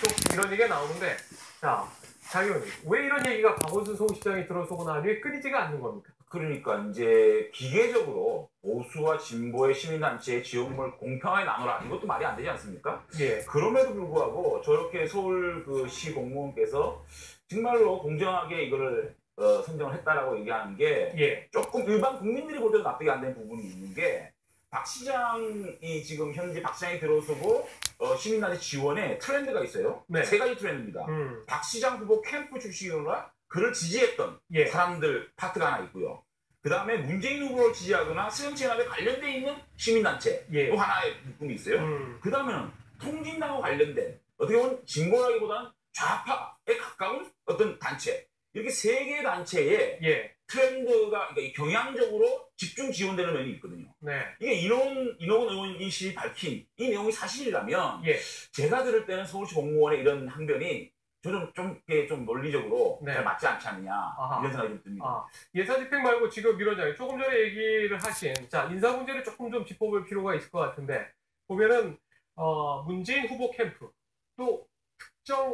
계속 이런 얘기가 나오는데 자, 장 의원님 왜 이런 얘기가 박원순 서울시장이 들어서고 난 후에 끊이지가 않는 겁니까? 그러니까 이제 기계적으로 보수와 진보의 시민단체의 지원금을 공평하게 나누라 이것도 말이 안 되지 않습니까? 예. 그럼에도 불구하고 저렇게 서울 그 시 공무원께서 정말로 공정하게 이거를 어, 선정을 했다라고 얘기하는 게 예. 조금 일반 국민들이 볼 때도 납득이 안 되는 부분이 있는 게 박 시장이 지금 현재 박 시장이 들어서고 어, 시민단체 지원에 트렌드가 있어요. 네. 세 가지 트렌드입니다. 음. 박 시장 후보 캠프 출신이거나 그를 지지했던 예. 사람들 파트가 하나 있고요. 그 다음에 문재인 후보를 지지하거나 수정체납에 관련돼 있는 시민단체 예. 또 하나의 묶음이 있어요. 음. 그 다음에는 통진당과 관련된 어떻게 보면 진보라기보다는 좌파에 가까운 어떤 단체 이렇게 세 개의 단체에 예. 트렌드가 그러니까 이 경향적으로 집중 지원되는 면이 있거든요. 네. 이게 이노은 이노은 의원이 밝힌 이 내용이 사실이라면 예. 제가 들을 때는 서울시 공무원의 이런 항변이 저는 좀, 이렇게 좀 논리적으로 네. 잘 맞지 않지 않느냐 아하. 이런 생각이 좀 듭니다. 아, 예사집행 말고 지금 위원장이 조금 전에 얘기를 하신 자 인사 문제를 조금 좀 짚어볼 필요가 있을 것 같은데 보면은 어, 문재인 후보 캠프 또 특정